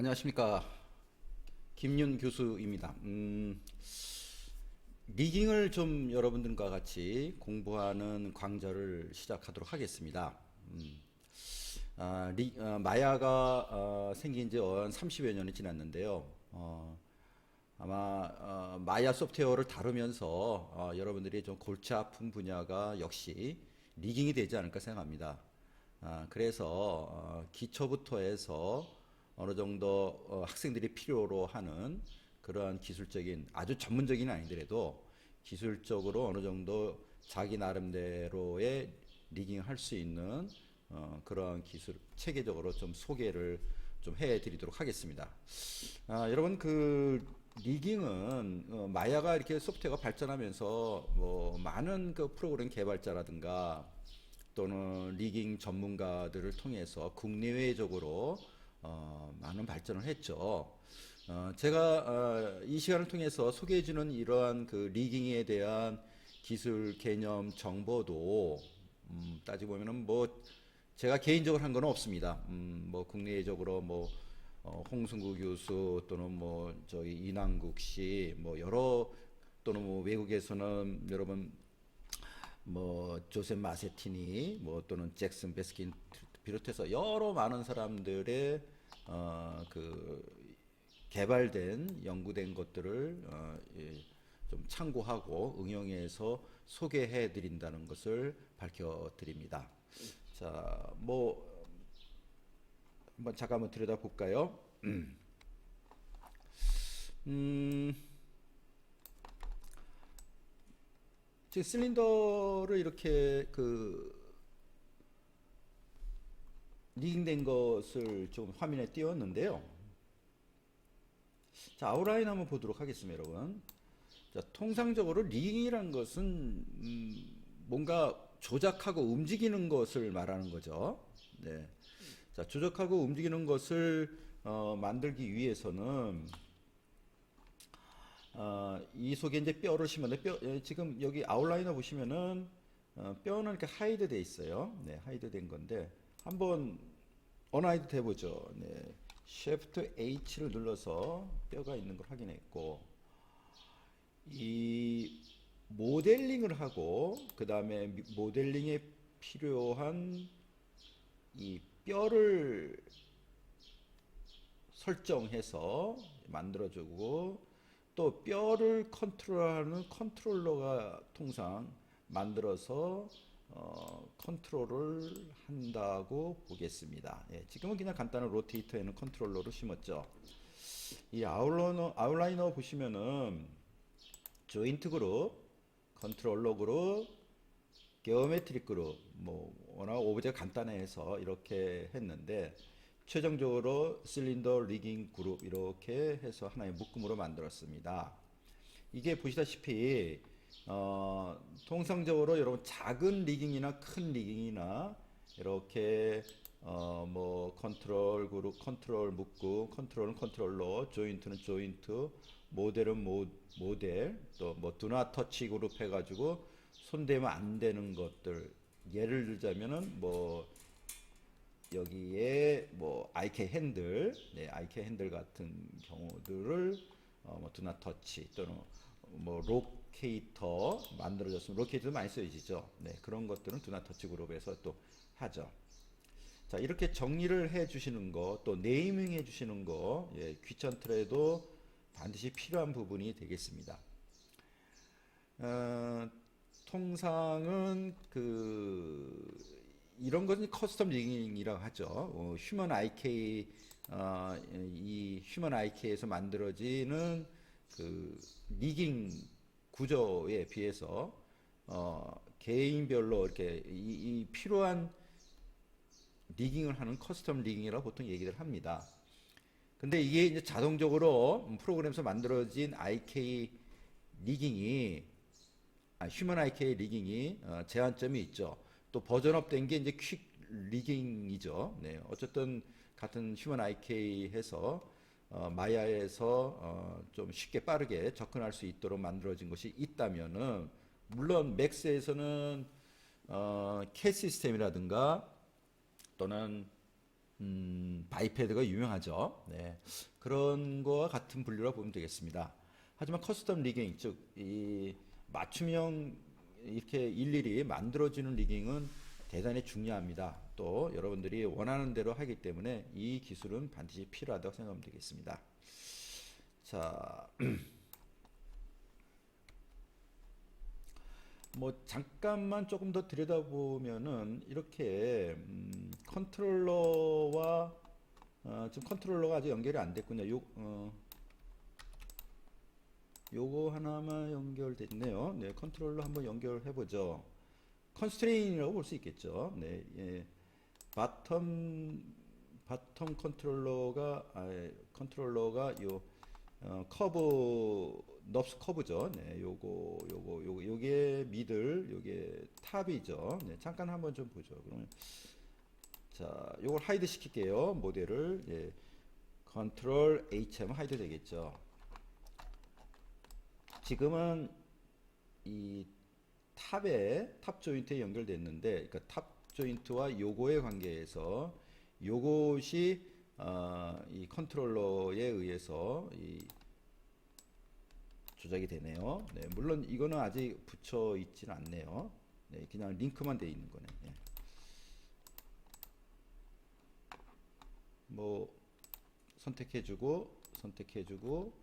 안녕하십니까 김윤 교수입니다. 음, 리깅을 좀 여러분들과 같이 공부하는 강좌를 시작하도록 하겠습니다. 음, 아, 리, 어, 마야가 어, 생긴 지 한 30여 년이 지났는데요. 어, 아마 어, 마야 소프트웨어를 다루면서 어, 여러분들이 좀 골치 아픈 분야가 역시 리깅이 되지 않을까 생각합니다. 아, 그래서 어, 기초부터 해서 어느 정도 어, 학생들이 필요로 하는 그러한 기술적인 아주 전문적인 아니더라도 기술적으로 어느 정도 자기 나름대로의 리깅을 할수 있는 어, 그러한 기술 체계적으로 좀 소개를 좀 해드리도록 하겠습니다. 아, 여러분 그 리깅은 어, 마야가 이렇게 소프트웨어가 발전하면서 뭐 많은 그 프로그램 개발자라든가 또는 리깅 전문가들을 통해서 국내외적으로 어, 많은 발전을 했죠. 어, 제가 어, 이 시간을 통해서 소개해주는 이러한 그 리깅에 대한 기술 개념 정보도 음, 따지고 보면은 뭐 제가 개인적으로 한 건 없습니다. 음, 뭐 국내적으로 뭐 어, 홍승구 교수 또는 뭐 저희 이남국 씨 뭐 여러 또는 뭐 외국에서는 여러분 뭐 조셉 마세티니 뭐 또는 잭슨 베스킨 비롯해서 여러 많은 사람들의 어 그 개발된 연구된 것들을 어, 예, 좀 참고하고 응용해서 소개해 드린다는 것을 밝혀 드립니다. 자, 뭐 한번 잠깐 한번 들여다 볼까요? 음. 지금 실린더를 이렇게 그 리깅된 것을 좀 화면에 띄웠는데요. 자, 아웃라인 한번 보도록 하겠습니다, 여러분. 자, 통상적으로 리깅이라는 것은 음, 뭔가 조작하고 움직이는 것을 말하는 거죠. 네. 자, 조작하고 움직이는 것을 어, 만들기 위해서는 어, 이 속에 이제 뼈를 심었는데 뼈 예, 지금 여기 아웃라이너 보시면은 어, 뼈는 이렇게 하이드 돼 있어요. 네, 하이드 된 건데 한번 언하이드 돼 보죠. 네. Shift H를 눌러서 뼈가 있는 걸 확인했고 이 모델링을 하고 그 다음에 모델링에 필요한 이 뼈를 설정해서 만들어주고 또 뼈를 컨트롤하는 컨트롤러가 통상 만들어서 어, 컨트롤을 한다고 보겠습니다. 예, 지금은 그냥 간단한 로테이터에는 컨트롤러를 심었죠. 이 아웃라이너, 아웃라이너 보시면은 조인트 그룹, 컨트롤러 그룹, 게오메트릭 그룹, 뭐 워낙 오브제가 간단해서 이렇게 했는데 최종적으로 실린더 리깅 그룹 이렇게 해서 하나의 묶음으로 만들었습니다. 이게 보시다시피 어, 통상적으로 여러분 작은 리깅이나 큰 리깅이나 이렇게 어, 뭐 컨트롤 그룹 컨트롤 묶음 컨트롤은 컨트롤러 조인트는 조인트 모델은 모, 모델 또뭐 두나 터치 그룹 해가지고 손대면 안 되는 것들. 예를 들자면은 뭐 여기에 뭐 IK 핸들, 네, IK 핸들 같은 경우들을 어, 뭐 두나 터치 또는 뭐 로케이터 만들어졌으면 로케이터도 많이 쓰여지죠. 네, 그런 것들은 두나 터치 그룹에서 또 하죠. 자, 이렇게 정리를 해 주시는 거, 또 네이밍 해 주시는 거, 예, 귀찮더라도 반드시 필요한 부분이 되겠습니다. 어, 통상은 그 이런 것은 커스텀 리깅이라고 하죠. 어, 휴먼 IK 어, 이 휴먼 IK에서 만들어지는 그 리깅 구조에 비해서 어, 개인별로 이렇게 이, 이 필요한 리깅을 하는 커스텀 리깅이라고 보통 얘기를 합니다. 근데 이게 이제 자동적으로 프로그램에서 만들어진 IK 리깅이 아, 휴먼 IK 리깅이 어, 제한점이 있죠. 또 버전업 된 게 이제 퀵 리깅이죠. 네, 어쨌든 같은 휴먼 IK 해서 어, 마야에서 어, 좀 쉽게 빠르게 접근할 수 있도록 만들어진 것이 있다면은 물론 맥스에서는 어, 캐 시스템이라든가 또는 음, 바이패드가 유명하죠. 네. 그런 거와 같은 분류라 보면 되겠습니다. 하지만 커스텀 리깅, 즉, 이 맞춤형 이렇게 일일이 만들어지는 리깅은 대단히 중요합니다. 또 여러분들이 원하는 대로 하기 때문에 이 기술은 반드시 필요하다고 생각하면 되겠습니다. 자, 뭐 잠깐만 조금 더 들여다보면은 이렇게 음, 컨트롤러와 어, 지금 컨트롤러가 아직 연결이 안 됐군요. 요 어, 요거 하나만 연결됐네요. 네, 컨트롤러 한번 연결해 보죠. 컨스트레인이라고 볼 수 있겠죠. 네, 예. 바텀 바텀 컨트롤러가 아, 예, 컨트롤러가 요 어, 커브 넙스 커브죠. 네, 요거 요거 요거 요게 미들, 요게 탑이죠. 네, 잠깐 한번 좀 보죠. 그러면 자, 요걸 하이드 시킬게요. 모델을 예. 컨트롤 HM 하이드 되겠죠. 지금은 이 탑에 탑 조인트에 연결됐는데 그러니까 탑 조인트와 요거의 관계에서 요것이 어, 이 컨트롤러에 의해서 이 조작이 되네요. 네, 물론 이거는 아직 붙여 있지는 않네요. 네, 그냥 링크만 돼 있는 거네. 네. 뭐 선택해주고 선택해주고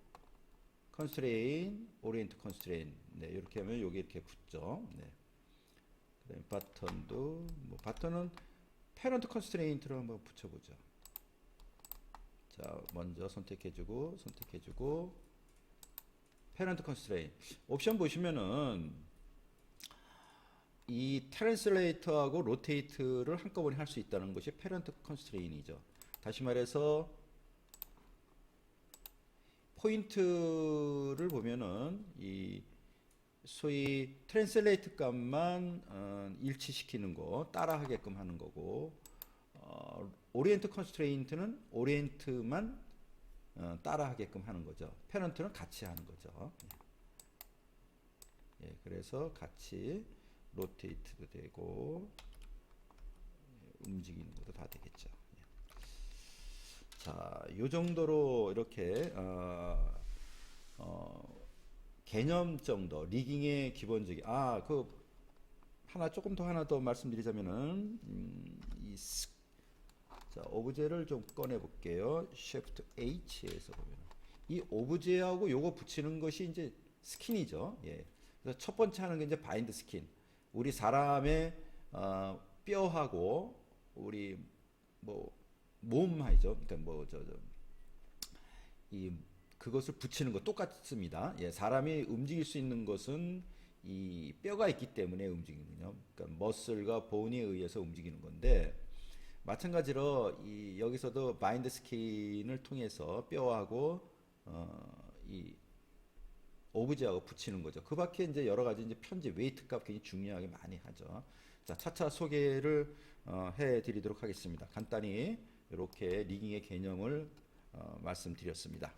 컨스트레인, 오리엔트 컨스트레인. 네, 이렇게 하면 여기 이렇게 붙죠. 네. 그다음에 바턴도 뭐 바턴은 패런트 컨스트레인트로 한번 붙여 보죠. 자, 먼저 선택해 주고 선택해 주고 패런트 컨스트레인 옵션 보시면은 이 트랜슬레이터하고 로테이트를 한꺼번에 할 수 있다는 것이 패런트 컨스트레인이죠. 다시 말해서 포인트를 보면은 이 소위 트랜슬레이트 값만 어, 일치시키는 거 따라하게끔 하는 거고 어, 오리엔트 컨스트레인트는 오리엔트만 어, 따라하게끔 하는 거죠. 페런트는 같이 하는 거죠. 예, 그래서 같이 로테이트도 되고 예, 움직이는 것도 다 되겠죠. 예. 자, 요 정도로 이렇게 어, 어, 개념 정도 리깅의 기본적인 아그 하나 조금 더 하나 더 말씀드리자면은 음, 이 스, 자 오브제를 좀 꺼내 볼게요. Shift H에서 보면 이 오브제하고 요거 붙이는 것이 이제 스킨이죠. 예. 그래서 첫 번째 하는 게 이제 바인드 스킨. 우리 사람의 어, 뼈하고 우리 뭐 몸하죠. 그러니까 뭐저 저 이 그것을 붙이는 거 똑같습니다. 예, 사람이 움직일 수 있는 것은 이 뼈가 있기 때문에 움직이는군요. 그러니까 머슬과 본에 의해서 움직이는 건데 마찬가지로 이 여기서도 바인드 스킨을 통해서 뼈하고 어, 이 오브제하고 붙이는 거죠. 그 밖에 이제 여러 가지 이제 편집 웨이트 값 굉장히 중요하게 많이 하죠. 자, 차차 소개를 어, 해 드리도록 하겠습니다. 간단히 이렇게 리깅의 개념을 어, 말씀드렸습니다.